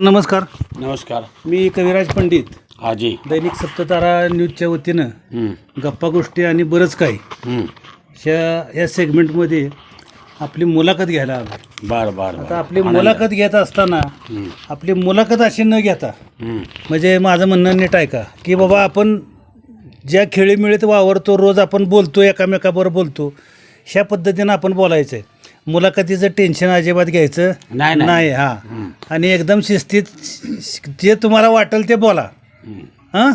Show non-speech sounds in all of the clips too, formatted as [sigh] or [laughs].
नमस्कार. नमस्कार. मी कविराज पंडित. हाजी दैनिक सप्ततारा न्यूजच्या वतीनं गप्पा गोष्टी आणि बरंच काही. ह्या या सेगमेंटमध्ये आपली मुलाखत घ्यायला आलो. बर बर. आता आपली मुलाखत घेत असताना आपली मुलाखत अशी न घेता म्हणजे माझं म्हणणं नीट आहे का की बाबा आपण ज्या खेळीमिळीत वावरतो रोज आपण बोलतो एकामेकाबरोबर बोलतो ह्या पद्धतीनं आपण बोलायचं आहे मुलाखतीचं टेन्शन अजिबात घ्यायचं नाही, नाही. नाही हां. आणि एकदम शिस्तीत जे तुम्हाला वाटेल ते बोला. हं,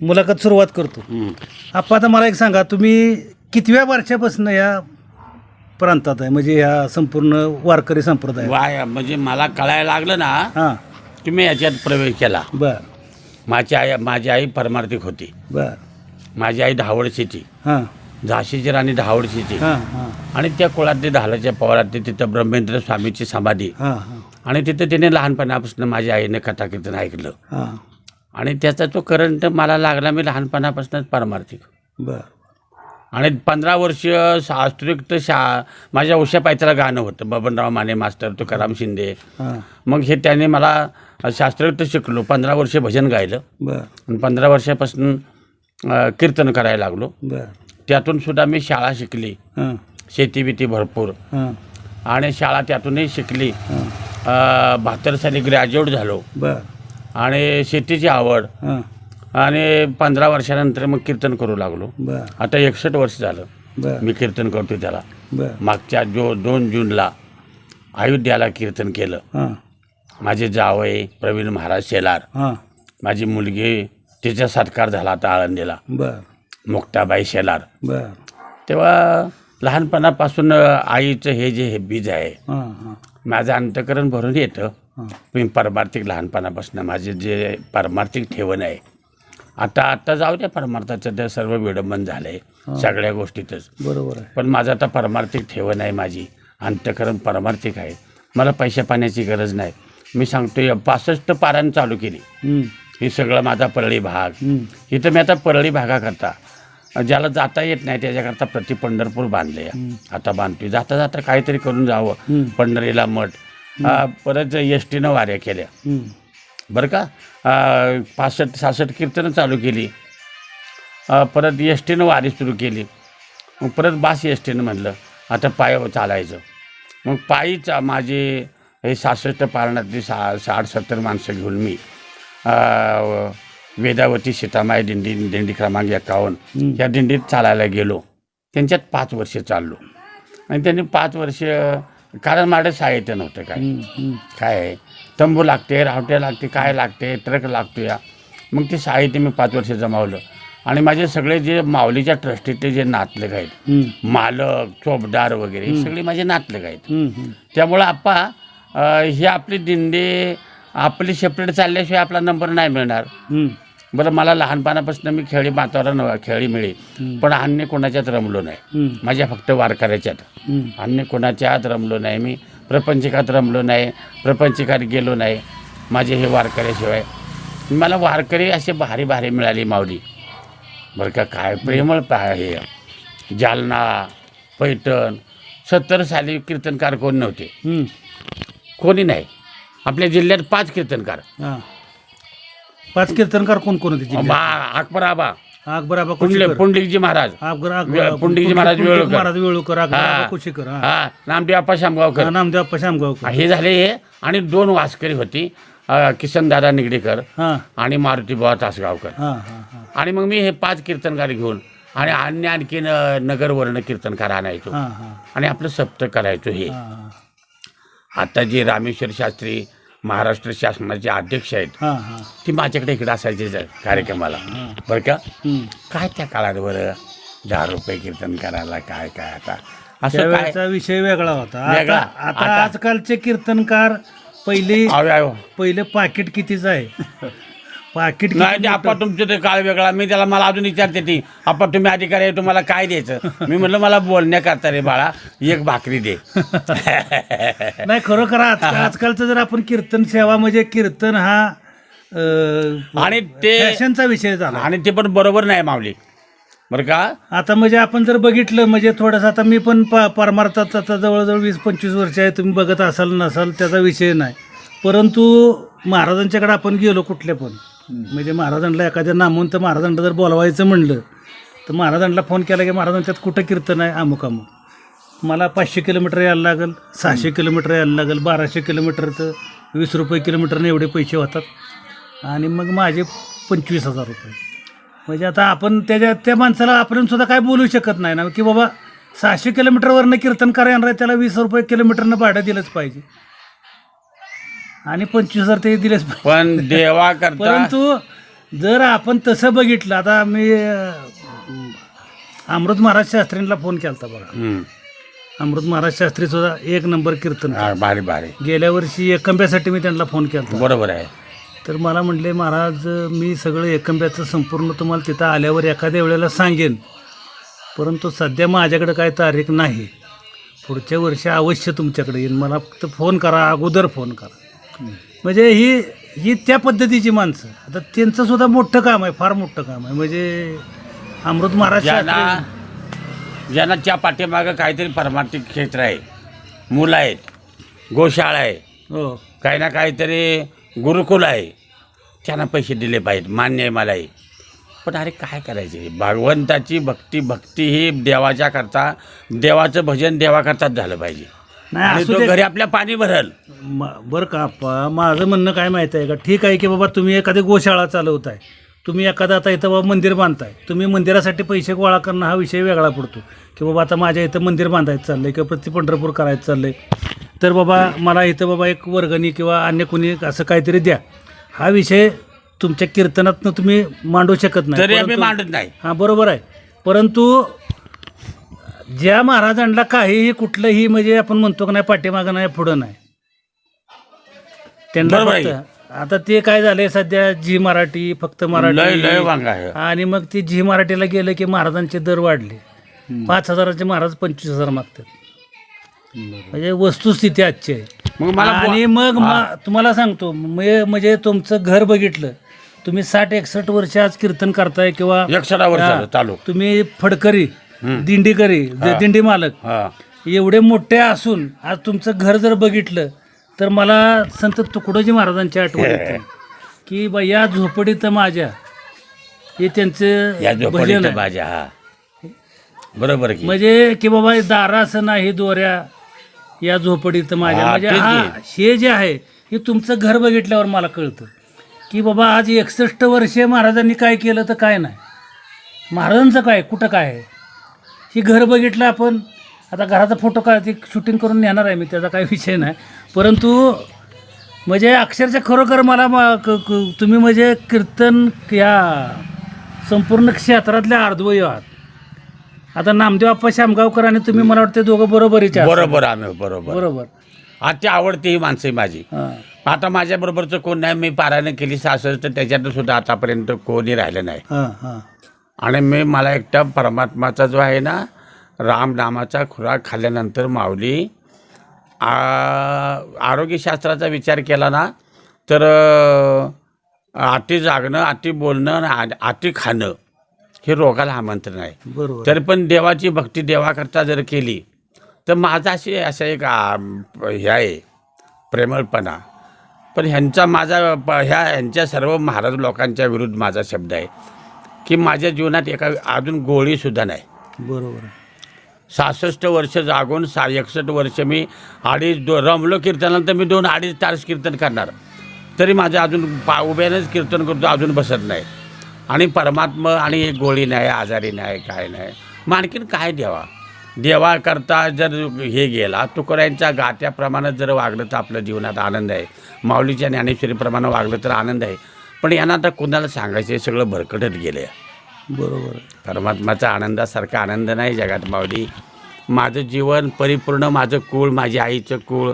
मुलाखत सुरुवात करतो. आप्पा आता मला एक सांगा तुम्ही कितव्या वर्षापासून या प्रांतात आहे? म्हणजे ह्या संपूर्ण वारकरी संप्रदाय वाय म्हणजे मला कळायला लागलं ना हां. की मी याच्यात प्रवेश केला. बर. माझी आई माझी आई परमार्थिक होती. बर. माझी आई धावडशीची हां. झाशीची राणी धावडशीची आणि त्या कुळातली धालाच्या पवारातली तिथं ब्रह्मेंद्र स्वामीची समाधी. आणि तिथं तिने लहानपणापासून माझ्या आईनं कथा कीर्तन ऐकलं आणि त्याचा तो करंट मला लागला मी लहानपणापासूनच परमार्थिक. बर. आणि पंधरा वर्ष शास्त्रोक्त शा माझ्या उशा पायथ्याला गाणं होतं बबनराव माने मास्टर तुकाराम शिंदे. मग हे त्याने मला शास्त्रोक्त शिकलो पंधरा वर्ष भजन गायलं. आणि पंधरा वर्षापासून अ, कीर्तन करायला लागलो. बर. त्यातून सुद्धा मी शाळा शिकली. हां. शेती बिती भरपूर. हां. आणि शाळा त्यातूनही शिकली. हां. बहात्तर साली ग्रॅज्युएट झालो. बर. आणि शेतीची आवड. हां. आणि पंधरा वर्षानंतर मग कीर्तन करू लागलो. बर. आता एकसष्ट वर्ष झालं. बर. मी कीर्तन करतो त्याला. बर. मागच्या जो दोन जूनला अयोध्याला कीर्तन केलं. हां. माझे जावई प्रवीण महाराज शेलार. हां. माझी मुलगी तिचा सत्कार झाला आता आळंदीला. बर. मुक्ताबाई शेलार. बर. तेव्हा लहानपणापासून आईचं हे जे हे बीज आहे हां हां. माझं अंतकरण भरून येतं. हां. मी परमार्थिक लहानपणापासून माझे जे परमार्थिक ठेवण आहे आता आता जाऊ द्या परमार्थाचं ते सर्व विडंबन झालं आहे सगळ्या गोष्टीतच. बरोबर आहे. पण माझं आता परमार्थिक ठेवण आहे माझी अंतकरण परमार्थिक आहे. मला पैशा पाण्याची गरज नाही. मी सांगतोय पासष्ट पारायण चालू केली. ही सगळं माझा परळी भाग. इथं मी आता परळी भागाकरता ज्याला जाता येत नाही त्याच्याकरता प्रति पंढरपूर बांधले आता बांधतोय. जाता जाता काहीतरी करून जावं. पंढरीला मठ. परत एस टीनं वाऱ्या केल्या. बरं का? पासष्ट सहासष्ट कीर्तनं चालू केली. परत एस टीनं वारी सुरू केली. मग परत बास एस टीनं म्हणलं आता पाय चालायचं. मग पायीचा माझे हे सहासष्ट पारणातली सा साठ सत्तर माणसं घेऊन मी वेदावती सीतामाई दिंडी दिंडी क्रमांक एकावन्न या दिंडीत चालायला गेलो. त्यांच्यात पाच वर्ष चाललो. आणि त्यांनी पाच वर्ष कारण माझं साहित्य नव्हतं काय. काय आहे? तंबू लागते रावट्या लागते काय लागते ट्रक लागतो या. मग ते साहित्य मी पाच वर्ष जमावलं. आणि माझे सगळे जे माऊलीच्या ट्रस्टीतले जे नातलग आहेत मालक चोपदार वगैरे हे सगळे माझे नातलग आहेत. त्यामुळं आप्पा ही आपली दिंडी आपली सेपरेट चालल्याशिवाय आपला नंबर नाही मिळणार. हं, बरं मला लहानपणापासून मी खेळी वातावरण खेळी मिळी. पण अन्य कोणाच्यात रमलो नाही. माझ्या फक्त वारकऱ्याच्यात. अन्य कोणाच्यात रमलो नाही. मी प्रपंचिकात रमलो नाही. प्रपंचिकात गेलो नाही. माझे हे वारकऱ्याशिवाय. मला वारकरी असे भारी भारी मिळाली माऊली. बरं का काय प्रेमळ हे. जालना पैठण सत्तर साली कीर्तनकार कोण नव्हते. कोणी नाही. आपल्या जिल्ह्यात पाच कीर्तनकार. हां. पाच कीर्तनकार कोण कोण होते जिल्ह्यात? बा अकबर आबा. अकबर आबा पुंडले कुशीकर. पुंडलिकजी महाराज. अकबर वे- पुंडलिकजी महाराज पुंडलिक वेळुकर. महाराज वेळुकर अकबर हा. आबा कुशीकर हां. हा नामदेव आप्पा शामगावकर. हा, नामदेव अप्पा शामगावकर. हे झाले हे. आणि दोन वास्करी होती अ, किसनदादा निगडीकर हां. आणि मारुती बुवा तासगावकर. हां हां हां. आणि मग मी हे पाच कीर्तनकार घेऊन आणि अन्य आणखीन अ, नगरवर्ण कीर्तनकार आणायचो. हां हां. आणि आपलं सप्त करायचो हे हां. आता जे रामेश्वर शास्त्री महाराष्ट्र शासनाचे अध्यक्ष आहेत हां हां. ती माझ्याकडे इकडे असायचे ज- कार्यक्रमाला. बरं का. काय त्या काळात बरं? दहा रुपये कीर्तन करायला काय काय आता? असं काय? त्यावेळेचा विषय वेगळा होता. वेगळा. आता आता? आता- आजकालचे कीर्तनकार पहिले. पहिले पाकिट कितीच आहे? पाकिट किती नाही ते मोठं? आपा तुमचं ते काळ वेगळा. मी त्याला मला अजून विचारते ती. आपा तुम्ही अधिकारी आहे तुम्हाला काय द्यायचं? मी म्हटलं मला बोलण्याकरता रे बाळा एक भाकरी दे. [laughs] नाही खरोखर आज आजकालचं जर आपण कीर्तन सेवा म्हणजे कीर्तन हा अं, आणि ते फॅशनचा विषय झाला. आणि ते पण बरोबर नाही माऊली. बरं का? आता म्हणजे आपण जर बघितलं म्हणजे थोडंसं आता मी पण प परमार्थात आता जवळजवळ वीस पंचवीस वर्ष आहे तुम्ही बघत असाल नसाल त्याचा विषय नाही. परंतु महाराजांच्याकडे आपण गेलो कुठल्या पण. म्हणजे महाराजांना एखाद्या नामवंत महाराजांना जर बोलवायचं म्हणलं तर महाराजांना फोन केला की महाराजांच्यात कुठं कीर्तन आहे? अमुक अमुक मला पाचशे किलोमीटर यायला लागेल सहाशे किलोमीटर यायला लागेल बाराशे किलोमीटरचं वीस रुपये किलोमीटरने एवढे पैसे होतात. आणि मग माझे पंचवीस हजार रुपये. म्हणजे आता आपण त्याच्या त्या माणसाला आपण सुद्धा काय बोलू शकत नाही ना की बाबा सहाशे किलोमीटरवरनं कीर्तन करायला त्याला वीस रुपये किलोमीटरनं भाडं दिलंच पाहिजे. आणि पंचवीस हजार ते दिलेच पाहिजे. पण देवा करता. परंतु जर आपण तसं बघितलं आता मी अं, अमृत महाराज शास्त्रींना फोन केला होता बघा. अमृत महाराज शास्त्री सुद्धा एक नंबर कीर्तन भारी भारी. गेल्या वर्षी एकंब्यासाठी मी त्यांना फोन केला होता बरोबर आहे. तर मला म्हणले महाराज मी सगळं एकंब्याचं संपूर्ण तुम्हाला तिथं आल्यावर एखाद्या वेळेला सांगेन. परंतु सध्या माझ्याकडे काय तारीख नाही. पुढच्या वर्षी अवश्य तुमच्याकडे येईन. मला फक्त फोन करा अगोदर फोन करा. म्हणजे ही ही त्या पद्धतीची माणसं. आता त्यांचं सुद्धा मोठं काम आहे फार मोठं काम आहे. म्हणजे अमृत महाराज ज्यांना शास्त्री- ज्यांना त्या पाठीमागं काहीतरी परमार्थिक क्षेत्र आहे मुलं आहेत गोशाळा आहे हो. काही ना काहीतरी गुरुकुल आहे त्यांना पैसे दिले पाहिजेत मान्य आहे मलाही पण अरे काय करायचे भगवंताची भक्ती भक्ती ही देवाच्या करता देवाचं भजन देवाकरताच झालं पाहिजे. नाही आणि असू तो दे. घरी आपल्या पाणी भरल. म- बरं का आप्पा माझं म्हणणं काय माहिती आहे का? ठीक आहे की बाबा तुम्ही एखादी गोशाळा चालवताय. तुम्ही एखादा आता इथं बाबा मंदिर बांधताय. तुम्ही मंदिरासाठी पैसे गोळा करणं हा विषय वेगळा पडतो. की बाबा आता माझ्या इथं मंदिर बांधायचं चाललंय किंवा प्रति पंढरपूर करायचं चाललंय. तर बाबा मला इथं बाबा एक वर्गणी किंवा अन्य कोणी असं काहीतरी द्या. हा विषय तुमच्या कीर्तनातनं तुम्ही मांडू शकत नाही. तरी आम्ही परंतु- मांडत नाही. हां बरोबर आहे. परंतु ज्या महाराजांना काहीही कुठलंही म्हणजे आपण म्हणतो का नाही पाठीमागं नाही पुढं नाही. त्यांना बरोबर आहे. फक्त आता ते काय झालंय सध्या झी मराठी फक्त लय मराठी लय वांग आहे. आणि मग ती झी मराठीला गेलं की महाराजांचे दर वाढले. पाच हजाराचे महाराज पंचवीस हजार मागतात. म्हणजे वस्तुस्थिती आजची आहे. मग मला बो- आणि मग मा- तुम्हाला सांगतो म्हणजे तुमचं घर बघितलं तुम्ही साठ एकसष्ट वर्ष आज कीर्तन करताय किंवा एकसडा वर्ष झालं चालू. तुम्ही फडकरी. दिंडीकरी दिंडी मालक. एवढे मोठे असून आज तुमचं घर जर बघितलं तर मला संत तुकडोजी महाराजांची आठवण येते. की बा या झोपडीत माझ्या हे त्यांचं भजन माझ्या हा. बरोबर की. म्हणजे की बाबा दारासं नाही दोऱ्या या झोपडीत माझ्या. हा, म्हणजे हा हे जे आहे हे तुमचं घर बघितल्यावर मला कळतं. की बाबा आज एकसष्ट वर्षे महाराजांनी काय केलं तर काय नाही? महाराजांचं काय कुठं काय आहे? ही घर बघितलं आपण. आता घराचा फोटो काय ते शूटिंग करून नेणार आहे मी त्याचा काही विषय नाही. परंतु म्हणजे अक्षरशः खरोखर मला तुम्ही म्हणजे कीर्तन या संपूर्ण क्षेत्रातल्या अर्धवय आहात. आता नामदेव आप्पा शामगावकर आणि तुम्ही मला वाटते दोघं बरोबरीचे आहात. बरोबर आम्ही बरोबर. बरोबर. आता आवडती ही माणसं माझी. आता माझ्या बरोबरचं कोण नाही मी पारायण केली सासर तर त्याच्यात सुद्धा आतापर्यंत कोणी राहिलं नाही. हां हां. आणि मी मला एकटा परमात्माचा जो आहे ना रामनामाचा खुराक खाल्ल्यानंतर माऊली आ- आरोग्यशास्त्राचा विचार केला ना तर अति जागणं अति बोलणं आणि आ- अति खाणं हे रोगाला आमंत्रण आहे. बरोबर. तरी पण देवाची भक्ती देवाकरता जर केली तर माझा अशी असा एक हे आहे प्रेमळपणा. पण ह्यांचा माझा ह्या ह्यांच्या सर्व महाराज लोकांच्या विरुद्ध माझा शब्द आहे. की माझ्या जीवनात एका अजून गोळीसुद्धा नाही. बरोबर. सहासष्ट वर्ष जागून सा एकसष्ट वर्ष मी अडीच दो रमलो कीर्तनानंतर मी दोन अडीच तास कीर्तन करणार. तरी माझं अजून पा उभ्यानेच कीर्तन करतो अजून बसत नाही. आणि परमात्मा आणि एक गोळी नाही आजारी नाही काय नाही. मग आणखीन काय द्यावा? देवाकरता जर हे गेला तुकोऱ्यांच्या गात्याप्रमाणे जर वागलं तर आपल्या जीवनात आनंद आहे. माऊलीच्या ज्ञानेश्वरीप्रमाणे वागलं तर आनंद आहे. पण यांना आता कुणाला सांगायचं? हे सगळं भरकटत गेलं आहे बरोबर. आहे. परमात्माचा आनंदासारखा आनंद नाही जगात माऊली. माझं जीवन परिपूर्ण माझं कुळ माझ्या आईचं कुळ.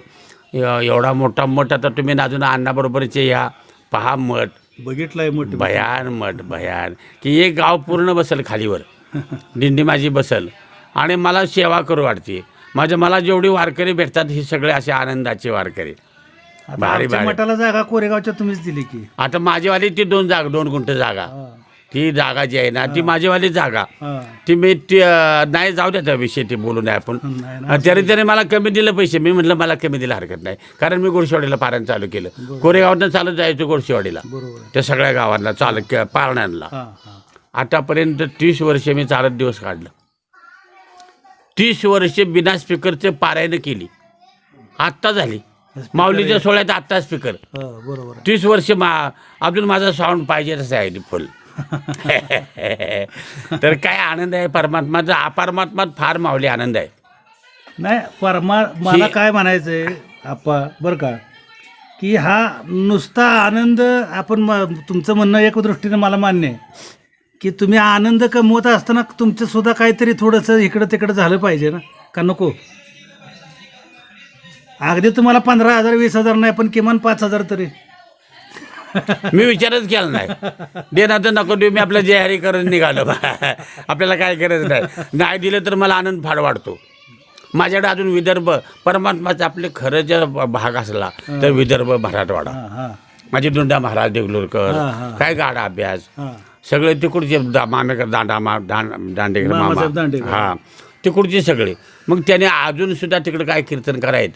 एव- एवढा मोठा मठ आता तुम्ही अजून अण्णाबरोबरचे या. पहा मठ. बघितलंय मोठी भयान मठ भयान. की एक गाव पूर्ण बसल खालीवर. [laughs] दिंडी माझी बसल. आणि मला सेवा करू वाटते. माझ्या मला जेवढी वारकरी भेटतात ही सगळे असे आनंदाचे वारकरी. आता भारी आमच्या भारी. मठाला जागा कोरेगावच्या तुम्हीच दिली की. आता माझीवाली ती दोन जागा दोन गुंठ जागा. हां. ती जागा जी आहे ना ती माझीवाली जागा. हा. ती मी ती अं, नाही जाऊ द्या त्या विषयी ते बोलू नये आपण. नाही ना अं, तरी त्याने मला कमी दिलं पैसे. मी म्हटलं मला कमी दिलं हरकत नाही. कारण मी गोडशेवाडीला पारायण चालू केलं. कोरेगावातनं चालत जायचं गोडशेवाडीला. बरोबर. त्या सगळ्या गावांना चालत पारण्यांना हा हा. आतापर्यंत तीस वर्ष मी चालत दिवस काढलं. तीस वर्ष बिना स्पीकरचे पारायण केली. आत्ता झाली. माऊलीच्या सोहळ्यात आत्ता स्पीकर हा बरोबर आहे. तीस वर्ष मा अजून माझा साऊंड पाहिजे तसं आहे फुल. [laughs] तर काय आनंद आहे परमात्माचा? परमात्मात फार माऊली आनंद आहे. नाही परमा मला काय म्हणायचंय आप्पा बरं का की हा नुसता आनंद आपण म- तुमचं म्हणणं एक दृष्टीने मला मान्य आहे की तुम्ही आनंद कमवत असताना तुमचं सुद्धा काहीतरी थोडंसं इकडं तिकडं झालं पाहिजे ना का नको? अगदी तुम्हाला पंधरा हजार वीस हजार नाही पण किमान पाच हजार तरी. मी विचारच केला नाही. देणार तर नको देऊ मी आपलं जेहारी करून निघालो. आपल्याला काय करायचं नाही. नाही दिलं तर मला आनंद फार वाढतो. माझ्याकडे अजून विदर्भ परमात्माचा आपले खरं जर भाग असला तर विदर्भ मराठवाडा माझे दुंडा महाराज देगलूरकर. काय गाडा अभ्यास. सगळे तिकडचे दा- मामेकर दांडा मा दांडेकर मामा. हां. तिकडचे सगळे. मग त्याने अजून सुद्धा तिकडे काय कीर्तन करायत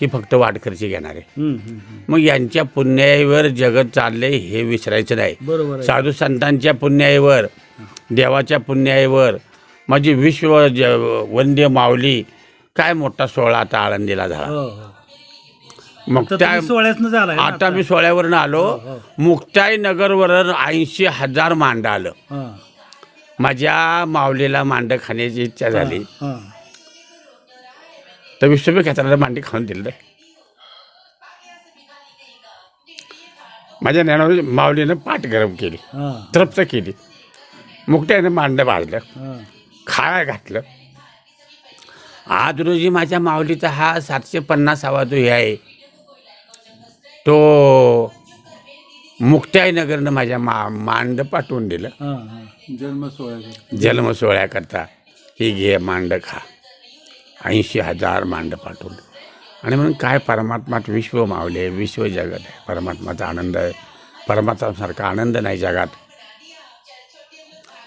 की फक्त वाट खर्ची घेणारे. मग यांच्या पुण्याईवर जगत चालले हे विसरायचं नाही. साधू संतांच्या पुण्याईवर देवाच्या पुण्याईवर माझी विश्व वंद्य माऊली काय मोठा सोहळा आता आळंदीला झाला. हो हो. मग त्या आता मी सोहळ्यावरनं आलो. हो, मुक्ताई नगरवर ऐंशी हजार मांड आलं. माझ्या माऊलीला मांड खाण्याची इच्छा झाली. तर विश्वभी खेत्राला मांडी खाऊन दिलं रे. माझ्या ज्ञानावर माऊलीनं पाठ गरम केली तृप्त केली. मुक्त्याने मांड भाजलं हां. खाया घातलं. आज रोजी माझ्या माऊलीचा हा सातशे पन्नासावा जो हे आहे तो मुक्ताई नगरनं माझ्या मा मांड पाठवून दिलं. जन्म सोहळ्याचा जन्म सोहळ्याकरता ही घे मांड खा. ऐंशी हजार मांड पाठवून. आणि म्हणून काय परमात्मात विश्व मावले विश्व जगत आहे. परमात्माचा आनंद आहे. परमात्मासारखा आनंद नाही जगात.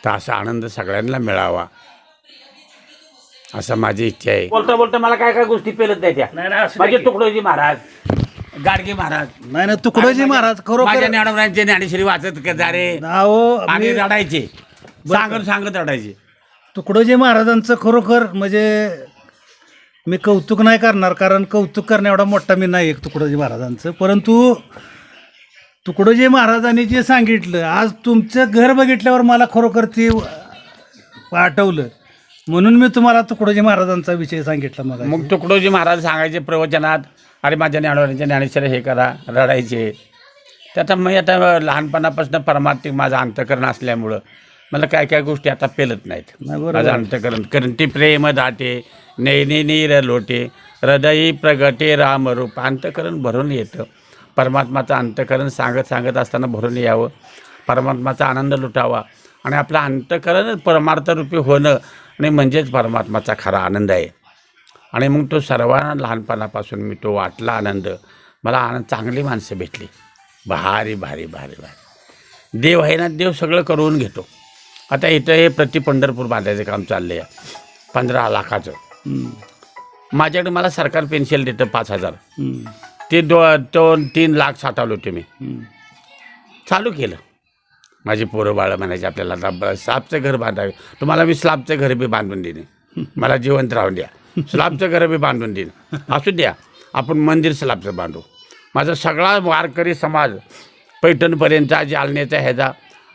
तर असा आनंद सगळ्यांना मिळावा. असं माझी इच्छा आहे. बोलता बोलता मला काय काय गोष्टी पेलत नाही त्या. नाही नाही असं माझे. तुकडोजी महाराज गाडगे महाराज. नाही नाही तुकडोजी महाराज माझ्या खरोखर ज्ञानोबरांचे ज्ञानेश्वरी वाचत का जा रे. अहो आणि मी रडायचे. सांगत सांगत रडायचे. तुकडोजी महाराजांचं खरोखर म्हणजे मी कौतुक नाही करणार कारण कौतुक करण्या एवढा मोठा मी नाही एक तुकडोजी महाराजांचं. परंतु तुकडोजी महाराजांनी जे सांगितलं आज तुमचं घर बघितल्यावर मला खरोखर ते आठवलं म्हणून मी तुम्हाला तुकडोजी महाराजांचा विषय सांगितला मग मग तुकडोजी महाराज सांगायचे प्रवचनात अरे माझ्या ज्ञानवरांच्या ज्ञानेश्वर हे करा रडायचे. ते आता मी आता लहानपणापासून परमात्मिक माझं अंतकरण असल्यामुळं मला काय काय गोष्टी आता पेलत नाहीत. माझं. अंतकरण करंटी प्रेम दाटे नैनी नीर लोटे हृदयी प्रगटे रामरूप अंतकरण भरून येतं. परमात्माचं अंतकरण सांगत सांगत असताना भरून यावं. परमात्माचा आनंद लुटावा. आणि आपलं अंतकरण परमार्थरूपी होणं आणि म्हणजेच परमात्माचा खरा आनंद आहे. आणि मग तो सर्वांना लहानपणापासून मी तो वाटला आनंद. मला आनंद चांगली माणसं भेटली. भारी भारी भारी भारी. देव आहे ना देव सगळं करून घेतो. आता इथं हे प्रति पंढरपूर बांधायचं काम चाललं आहे पंधरा लाखाचं. माझ्याकडे मला सरकार पेन्शन देतं पाच हजार. ते दो दोन तीन लाख साठवले होते मी. चालू केलं. माझी पोरं बाळं म्हणायचे आपल्याला आता स्लॅबचं घर बांधावे. तुम्हाला मी स्लॅबचं घर बी बांधून देईन. मला जिवंत राहून द्या. स्लॅबचं घर बी बांधून देईन. असू द्या. आपण मंदिर स्लॅबचं बांधू. माझा सगळा वारकरी समाज पैठणपर्यंतचा जालन्याचा ह्याचा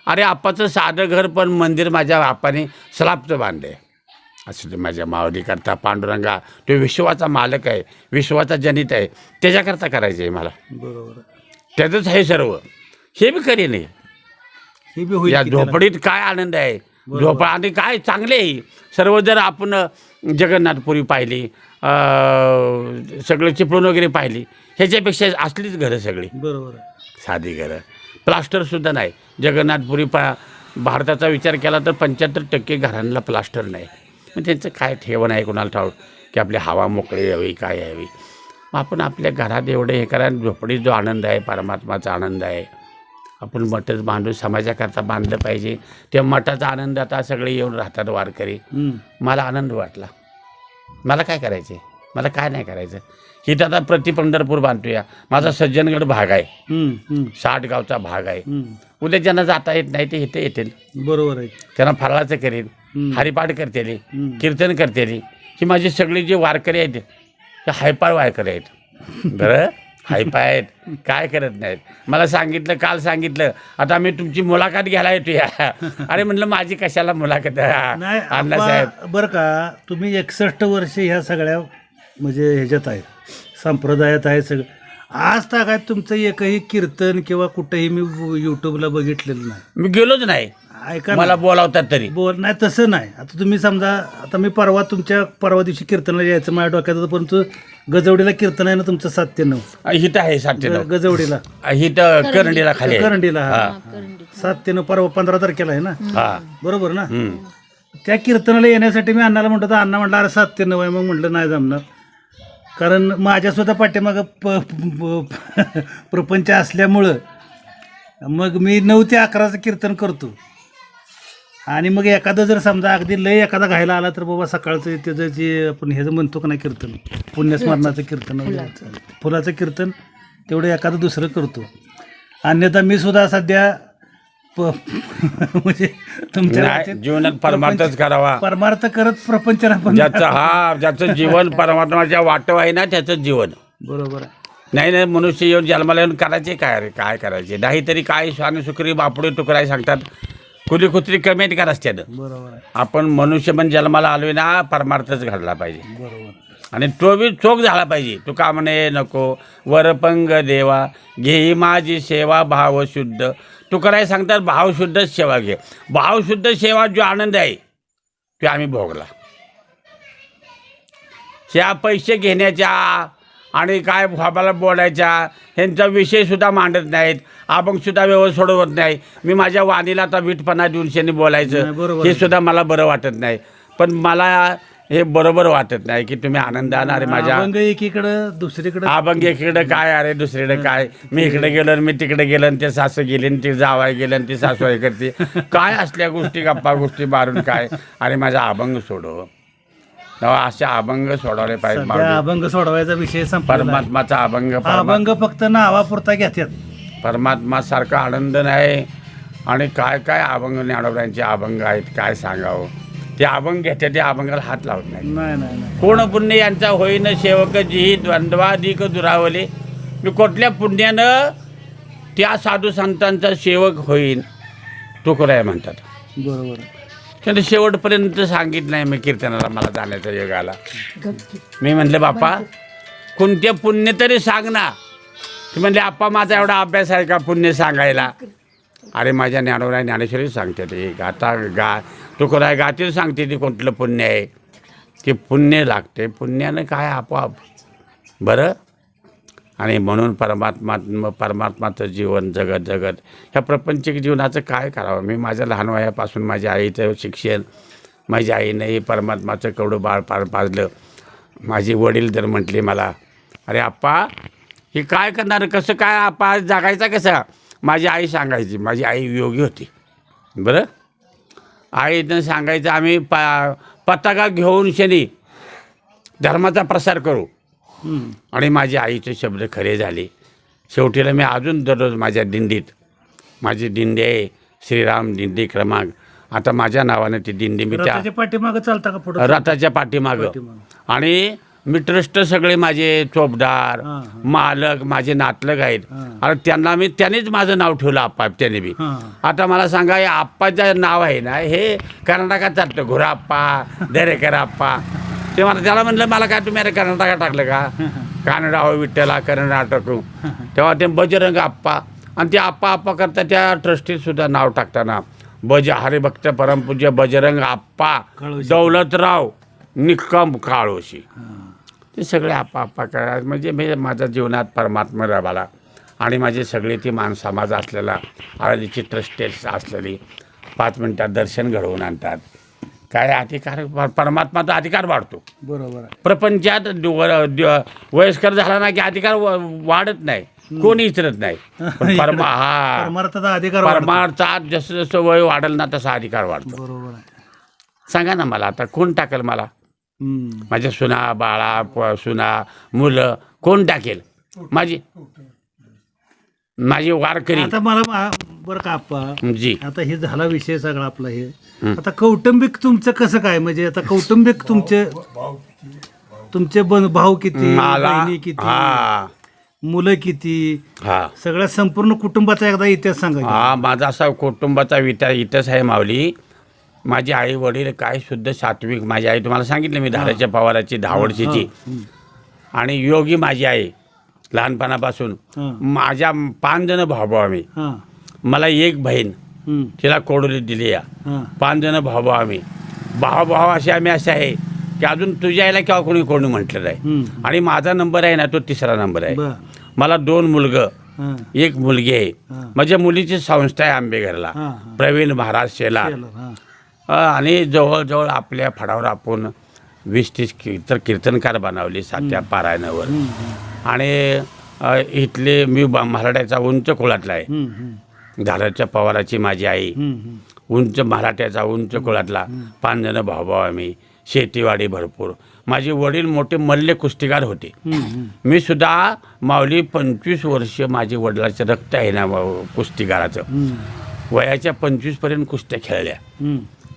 अरे आपाचं साधं घर पण मंदिर माझ्या आपाने स्लॅबचं बांधलं आहे असं ते माझ्या माऊलीकरता पांडुरंगा. तो विश्वाचा मालक आहे विश्वाचा जनित आहे त्याच्याकरता करायचं आहे मला. बरोबर. त्याचंच आहे सर्व. हे बी करेन हे. हे बी होईल या की त्याला. झोपडीत काय आनंद आहे? झोपा आणि काय चांगले आहे? सर्व जर आपण जगन्नाथपुरी पाहिली अं, सगळं चिपळूण वगैरे पाहिली ह्याच्यापेक्षा असलीच घरं सगळी. बरोबर. आहे. साधी घरं. प्लास्टरसुद्धा नाही. जगन्नाथपुरी पा भारताचा विचार केला तर पंच्याहत्तर टक्के घरांना प्लास्टर नाही. मग त्यांचं काय ठेवण आहे कोणाला ठाऊक? की आपली हवा मोकळी यावी काय यावी मग आपण आपल्या घरात एवढे हे करा झोपडीत जो आनंद आहे परमात्माचा आनंद आहे. आपण मठच बांधू समाजाकरता बांधलं पाहिजे. त्या मठाचा आनंद आता सगळे येऊन राहतात वारकरी. मला आनंद वाटला. मला काय करायचं आहे मला काय नाही करायचं? इथं आता प्रति पंढरपूर बांधतोया माझा सज्जनगड भाग आहे. साठ गावचा भाग आहे. उद्या ज्यांना जाता येत नाही ते इथे येतील. बरोबर आहे. त्यांना फराळाचं करेल हम्म. हरिपाठ करतेली. कीर्तन करतेली. ही माझी सगळी जे वारकरी आहेत ते हायपाळ वारकरी आहेत. [laughs] बरं? हायपाय आहेत. काय करत नाहीत? मला सांगितलं काल सांगितलं आता मी तुमची मुलाखत घ्यायला येतो या [laughs] अरे म्हणलं माझी कशाला मुलाखत? नाही अण्णासाहेब. आप्पा, बरं का तुम्ही एकसष्ट वर्ष ह्या सगळ्या म्हणजे ह्याच्यात आहे संप्रदायात आहे सगळं. आज तागात तुमचं एकही कीर्तन किंवा कुठेही मी यूट्यूबला बघितलेलं नाही. मी गेलोच नाही. ऐका मला. बोलावतात तरी. बोल नाही तसं नाही. आता तुम्ही समजा आता मी परवा तुमच्या परवा दिवशी कीर्तनाला यायचं माझ्या डोक्यात होतं, परंतु गजवडीला कीर्तन आहे ना तुमचं सात ते नऊ हिथं आहे सातशे ग- गजवडीला. हिथं करंडीला खाली आहे. करंडीला हा. सात ते नऊ परवा पंधरा तारखेला आहे ना? हा. बरोबर ना? हम्म. त्या कीर्तनाला येण्यासाठी मी अण्णाला म्हणतो तर अण्णा म्हटलं अरे सात ते नऊ आहे. मग म्हटलं नाही जमणार. कारण माझ्या सुद्धा पाठीमागं प प- प्रपंच असल्यामुळं मग मी नऊ ते अकराचं कीर्तन करतो. आणि मग एखादं जर समजा अगदी लय एखादा घायला आला तर बाबा सकाळचं त्याचं जे आपण ह्याचं म्हणतो का नाही कीर्तन पुण्यस्मरणाचं कीर्तन वगैरे. फुलाचं. कीर्तन तेवढं एखादं दुसरं करतो. अन्यथा मी सुद्धा सध्या प [laughs] म्हणजे तुमच्या नाही जीवनात परमार्थच करावा. परमार्थ करत प्रपंचना पण ज्याचं हा ज्याचं जीवन परमात्माच्या वाटव आहे ना त्याचं जीवन. बरोबर आहे. नाही नाही मनुष्य येऊन जन्माला येऊन करायचे काय रे? काय करायचे? नाहीतरी काय स्वानी सुकरी बापडे तुकराय सांगतात. कुली कुत्री कमेंट करा त्यानं बरोबर आहे. आपण मनुष्य पण जन्माला आलोय ना परमार्थच घडला पाहिजे. बरोबर. आणि तो बी चोख झाला पाहिजे. तू का म्हणे नको. वरपंग देवा घेई माझी सेवा भाव शुद्ध. तू कराय सांगतात भावशुद्ध सेवा घे. भावशुद्ध सेवा जो आनंद आहे तो आम्ही भोगला. ह्या पैसे घेण्याच्या आणि काय भाबाला बोलायच्या ह्यांचा विषयसुद्धा मांडत नाहीत. सुद्धा व्यवस्था सोडवत नाही. मी माझ्या वाणीला आता वीटपणा देऊन शेणी बोलायचं हे. सुद्धा मला बरं वाटत नाही. पण मला हे बरोबर वाटत नाही की तुम्ही आनंदानं अरे माझ्या. अभंग एकीकडं दुसरीकडं? अभंग इकडे काय अरे दुसरीकडे काय? मी इकडे गेलो आणि मी तिकडे गेलो आणि ते सासू गेले आणि ते जावाय गेले आणि ते सासू हे करते. [laughs] काय असल्या गोष्टी गप्पा गोष्टी मारून काय? अरे माझा अभंग सोडव. तेव्हा असे अभंग सोडवले पाहिजे सध्या माऊली. अभंग सोडवायचा विषय संपला परमात्माचा अभंग परमा- अभंग फक्त नावापुरता घेतात परमात्मा सारखा आनंद नाही. आणि काय काय अभंग ज्ञानोबांचे अभंग आहेत काय सांगावं? ते अभंग घेते ते अभंगाला हात लावत नाही नाही नाही नाही. कोण पुण्य यांचा होईन सेवक जी द्वंद्वाधिक दुरावले. मी कुठल्या पुण्यानं त्या साधू संतांचा सेवक होईन? तुकराय म्हणतात. बरोबर. त्यांनी शेवटपर्यंत सांगितलं नाही मी कीर्तनाला मला जाण्याचा योग आला मी म्हणले बाप्पा कोणते पुण्य तरी सांग ना. ती म्हणले आप्पा माझा एवढा अभ्यास आहे का पुण्य सांगायला? अरे माझ्या ज्ञानोराय ज्ञानेश्वरी सांगते ते. गाता गा तुकोराय गातील सांगते ती कोणतं पुण्य आहे. ते पुण्य लागते. पुण्यानं काय आपोआप. बरं? आणि म्हणून परमात्मा परमात्माचं जीवन जगत जगत. ह्या प्रपंचिक जीवनाचं काय करावं? मी माझ्या लहान वयापासून माझ्या आईचं शिक्षण माझ्या आईने हे परमात्माचं कवडं बाळ पार पाजलं माझे वडील तर म्हटले मला अरे आप्पा हे काय करणार? कसं काय आप्पा? जगायचा कसा? माझी आई सांगायची. माझी आई योगी होती. बरं? आईनं सांगायचं आम्ही पा पताका घेऊन शनी धर्माचा प्रसार करू. आणि माझे आईचे शब्द खरे झाले. शेवटीला मी अजून दररोज माझ्या दिंडीत माझी दिंडी आहे श्रीराम दिंडी क्रमांक. आता माझ्या नावानं ती दिंडी मी त्या पाठीमागं चालता का पुढं? रथाच्या पाठीमागं. आणि मी ट्रस्ट सगळे माझे चोपदार मालक माझे नातलग आहेत. आणि त्यांना मी त्यांनीच माझं नाव ठेवलं आप्पा त्याने बी. आता मला सांगा हे आप्पाचं नाव आहे ना हे कर्नाटकात चालतं. घोराप्पा दरेकर आप्पा ते मला त्याला म्हणलं मला काय तुम्ही अरे कर्नाटकात टाकलं का कानडा हो विठ्ठला कर्नाटक तेव्हा ते बजरंग आप्पा आणि ते आप्पा आप्पा करता त्या ट्रस्टीत सुद्धा नाव टाकताना बज हरिभक्त परमपूज्य बजरंग आप्पा. दौलतराव निक्कम काळोशी. ते सगळे आप्पा आप्पा करा म्हणजे मी माझ्या जीवनात परमात्मा राबाला आणि माझी सगळी ती मान समाज असलेला आळंदीची ट्रस्टेस असलेली पाच मिनटात दर्शन घडवून आणतात काय अधिकार परमात्माचा अधिकार वाढतो. बरोबर आहे. प्रपंचात दि- व- दि- वयस्कर झाला ना की अधिकार व- वाढत नाही. कोणी विचारत नाही. [laughs] पण परमा हा. परमार्थाचा अधिकार वाढतो. परमार्थात जसं जसं वय वाढेल ना तसा अधिकार वाढतो. बरोबर आहे. सांगा ना मला आता कोण टाकेल मला? हम्म. माझ्या सुना बाळा प- सुना मुलं कोण टाकेल? माझी माझी वारकरी आता मला मा- बरं का आप्पा जी. आता हे झाला विषय सगळा आपला हे. आता कौटुंबिक तुमचं कसं काय? म्हणजे आता कौटुंबिक तुमचे तुमचे बन भाऊ किती मला बहिणी किती हा. मुलं किती? हा. सगळ्या संपूर्ण कुटुंबाचा एकदा इतिहास सांगा की. हा माझा असा कुटुंबाचा विटा इथंच आहे माऊली. माझे आई वडील काय शुद्ध सात्विक. माझी आई तुम्हाला सांगितलं मी धाराच्या पवाराची धावडशीची. आणि योगी माझी आई. लहानपणापासून. माझ्या पाच जण भाऊ भाऊ आम्ही मला एक बहीण. तिला कोडोली दिली या. पाच जण भाऊ भाऊ आम्ही. भाऊ भाऊ असे आम्ही असे आहे की अजून तुझ्या आईला केव्हा कोणी कोणी म्हटलं नाही. आणि माझा नंबर आहे ना तो तिसरा नंबर आहे. मला दोन मुलगं एक मुलगी आहे. माझ्या मुलीची संस्था आहे आंबेघरला. प्रवीण महाराज शेलार. अ, आणि जवळजवळ आपल्या फडावर आपण वीस तीस कीर्तन कीर्तनकार बनवले सात्या पारायणावर. आणि इथले मी ब- मराठ्याचा उंच कुळातला आहे. धाराच्या पवाराची माझी आई. उंच मराठ्याचा उंच कुळातला पाच जण भाऊभाऊ आम्ही शेतीवाडी भरपूर माझे वडील मोठे मल्ल कुस्तीगार होते. मी सुद्धा माऊली पंचवीस वर्ष माझे वडिलाचं रक्त आहे ना कुस्तीगाराचं. वयाच्या पंचवीसपर्यंत कुस्त्या खेळल्या.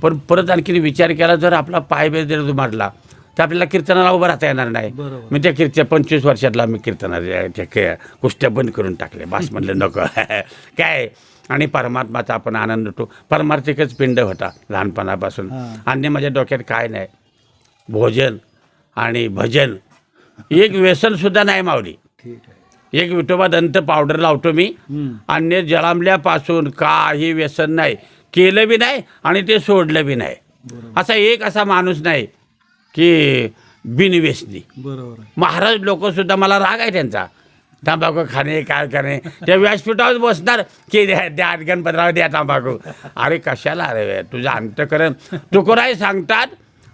पण परत आणखी विचार केला जर आपला पाय बे जर मारला तर आपल्याला कीर्तनाला उभं राहता येणार नाही. बरोबर. मी त्या कीर्त्या पंचवीस वर्षातला मी कीर्तनाच्या कुस्त्या बंद करून टाकल्या बास [laughs] म्हणलं नको. [laughs] काय? आणि परमात्माचा आपण आनंद होतो परमार्थिकच पिंड होता लहानपणापासून. हां. अन्य माझ्या डोक्यात काय नाही. भोजन आणि भजन. एक व्यसन सुद्धा नाही मावली ठीक आहे. एक विठोबा दंत पावडर लावतो मी. अन्य जळांबल्यापासून काही व्यसन नाही. केलं बी नाही आणि ते सोडलं बी नाही. बरोबर. असा एक असा माणूस नाही. की बिनव्यसनी बरोबर. महाराज लोक सुद्धा मला राग आहे त्यांचा. तंबाखू खाणे काय करणे त्या व्यासपीठावर बसणार. की द्या द्या गणपतराव द्या तंबाखू. अरे कशाला अरे तुझं अंतकरण तुकोराय सांगतात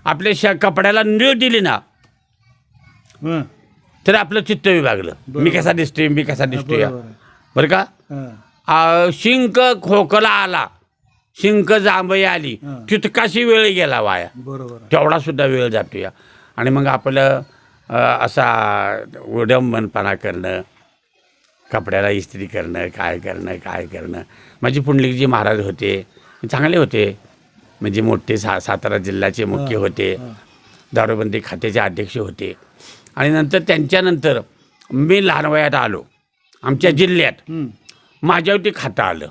आपल्या श कपड्याला निळ दिली ना. तर आपलं चित्त विभागलं. मी. कसा दिसतोय मी कसा दिसतोय. बरं का? शिंक खोकला आला. शिंक जांभई आली. तितकाशी वेळ गेला वाया बरोबर. तेवढा सुद्धा वेळ जातो या आणि मग आपलं असा उडंबनपणा करणं कपड्याला इस्त्री करणं काय करणं काय करणं माझी पुंडलिकजी महाराज होते चांगले होते म्हणजे मोठे सा सातारा जिल्ह्याचे मुख्य होते. दारूबंदी खात्याचे अध्यक्ष होते आणि नंतर त्यांच्यानंतर मी लहान वयात आलो आमच्या जिल्ह्यात. माझ्यावरती खातं आलं.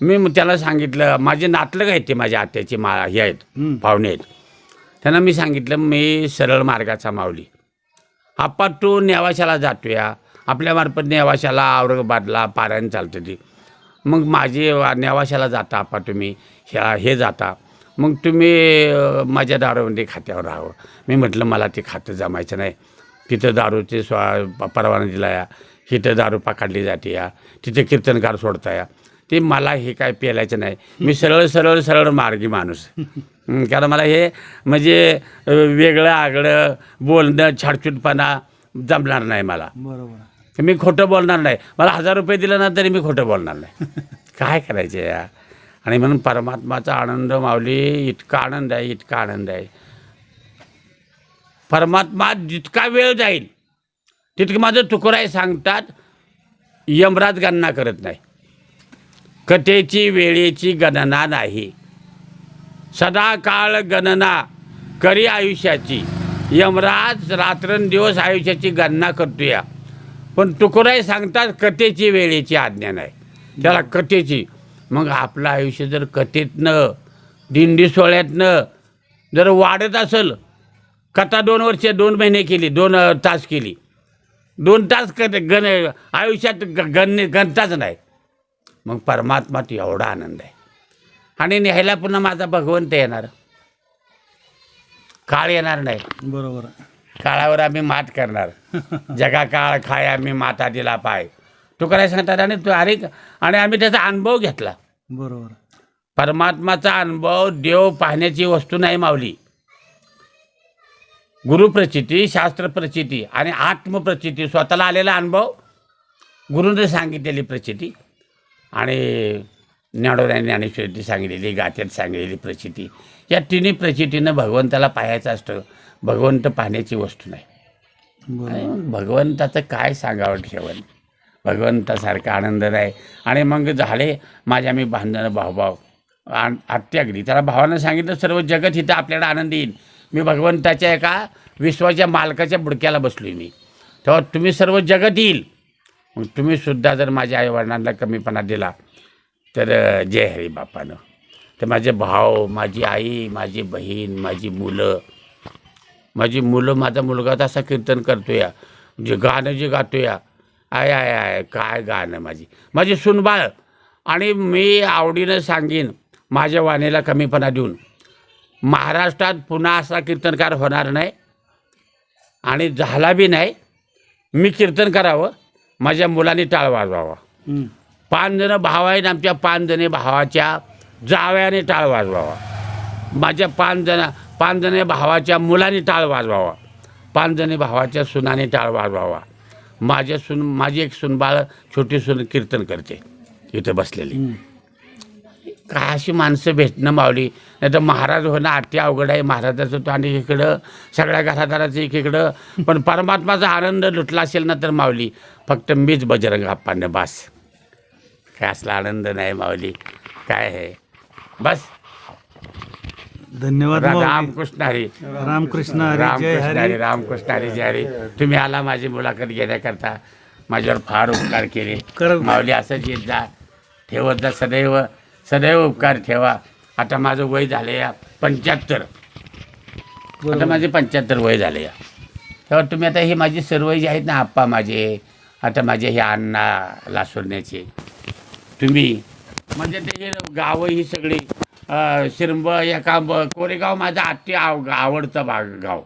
मी मग त्याला सांगितलं माझे नातलग आहेत ते माझ्या आत्याचे मा हे आहेत. पाहुणे आहेत. त्यांना मी सांगितलं मी सरळ मार्गाचा माऊली. आप्पा तू नेवाशाला जातो या आपल्यामार्फत नेवाशाला औरंगाबादला पारायण चालतं ती. मग माझे नेवाशाला जाता आप्पा तुम्ही ह्या हे जाता. मग तुम्ही माझ्या दारूबंदी खात्यावर राहावं. मी म्हटलं मला ते खातं जमायचं नाही. तिथं दारूचे स्वा परवाना दिला या तिथं दारू पकडली जाते या तिथे कीर्तनकार सोडता या ते मला हे काय पेलायचं नाही. मी सरळ सरळ सरळ मार्गी माणूस. कारण मला हे म्हणजे वेगळं आगळं बोलणं छाडछूटपणा जमणार नाही मला. बरोबर. मी खोटं बोलणार नाही. मला हजार रुपये दिलं ना तरी मी खोटं बोलणार नाही. [laughs] काय करायचं या? आणि म्हणून परमात्माचा आनंद माऊली इतका आनंद आहे इतका आनंद आहे. परमात्मा जितका वेळ जाईल तितकं माझं तुकोराय सांगतात यमराज गणना करत नाही. कथेची वेळेची गणना नाही. सदा काळ गणना करी आयुष्याची. यमराज रात्रंदिवस आयुष्याची गणना करतो या पण तुकोराय सांगतात कथेची वेळेची आज्ञा नाही. त्याला कथेची. मग आपलं आयुष्य जर कथेतनं दिंडी सोहळ्यातनं जर वाढत असेल कथा दोन वर्ष दोन महिने केली दोन तास केली. दोन तास क गण आयुष्यात ग- गण गणताच नाही. मग परमात्मात एवढा आनंद आहे. आणि न्यायला पुन्हा माझा भगवंत येणार. काळ येणार नाही. बरोबर. काळावर आम्ही मात करणार. [laughs] जगा काळ खाय आम्ही माता दिला पाय. तू करायला सांगतात आणि तू अरे आणि आम्ही त्याचा अनुभव घेतला. बरोबर. परमात्माचा अनुभव देव पाहण्याची वस्तू नाही मावली गुरुप्रचिती शास्त्रप्रचिती आणि आत्मप्रचिती स्वतःला आलेला अनुभव. गुरुने सांगितलेली प्रचिती. आणि ज्ञानोदय ज्ञानेश्वरीची सांगितलेली गाथ्यात सांगितलेली प्रचिती. या तिन्ही प्रचितीनं भगवंताला पाहायचं असतं. भगवंत पाहण्याची वस्तू नाही. आणि भगवंताचं काय सांगावं ठेवण भगवंतासारखा आनंद नाही. आणि मग झाले माझ्या मी बांधणं भावभाव आण- अत्याग्री त्याला भावानं सांगितलं सर्व जगत इथं आपल्याला आनंद येईल. मी भगवंताच्या एका विश्वाच्या मालकाच्या बुडक्याला बसलोय मी. तेव्हा तुम्ही सर्व जगत येईल. मग तुम्ही सुद्धा जर माझ्या आईवडिलांना कमीपणा दिला तर जय हरी बापानं तर माझे भाव माझी आई माझी बहीण माझी मुलं माझी मुलं माझा मुलगा तर असा कीर्तन करतो या जे गाणं जे गातो या आय आय आय काय गाणं माझी. माझी सुनबाळ आणि मी आवडीनं सांगेन माझ्या वाणीला कमीपणा देऊन. महाराष्ट्रात पुन्हा असा कीर्तनकार होणार नाही. आणि झाला बी नाही. मी कीर्तन करावं. माझ्या मुलांनी टाळ वाजवावा. पाच जणं भाव आहेत आमच्या पाच जणी भावाच्या जाव्याने टाळ वाजवावा. माझ्या पाच जण पाच जणी भावाच्या मुलांनी टाळ वाजवावा. पाच जणी भावाच्या सुनाने टाळ वाजवावा. माझ्या सुन माझी एक सुनबाळ छोटी सून कीर्तन करते. इथं बसलेली. काय अशी माणसं भेटणं मावली नाही तर महाराज होणं अति अवघड आहे. महाराजाचं तो आणि इकडं सगळ्या घरादाराचं एकीकडं. पण परमात्माचा आनंद लुटला असेल ना तर मावली फक्त मीच बजरंग अप्पानं बास. काय असला आनंद नाही मावली काय आहे बस. धन्यवाद. रामकृष्ण हरी. रामकृष्ण रामकृष्ण हरी. रामकृष्ण हरी जय हरी. तुम्ही आला माझी मुलाखत घेण्याकरता. माझ्यावर फार उपकार केले. माऊली असंच येत जा ठेवत जा सदैव. सदैव उपकार ठेवा. आता माझं वय झालं या पंच्याहत्तर. आता. माझे पंच्याहत्तर वय झाले या. तेव्हा तुम्ही आता हे माझी सर्व जे आहेत ना आप्पा माझे आता माझे हे अण्णा लासोरण्याचे तुम्ही म्हणजे ते हे गावं ही सगळी शिरंब या काम कोरेगाव माझा अति आव आवडतं भाग गाव.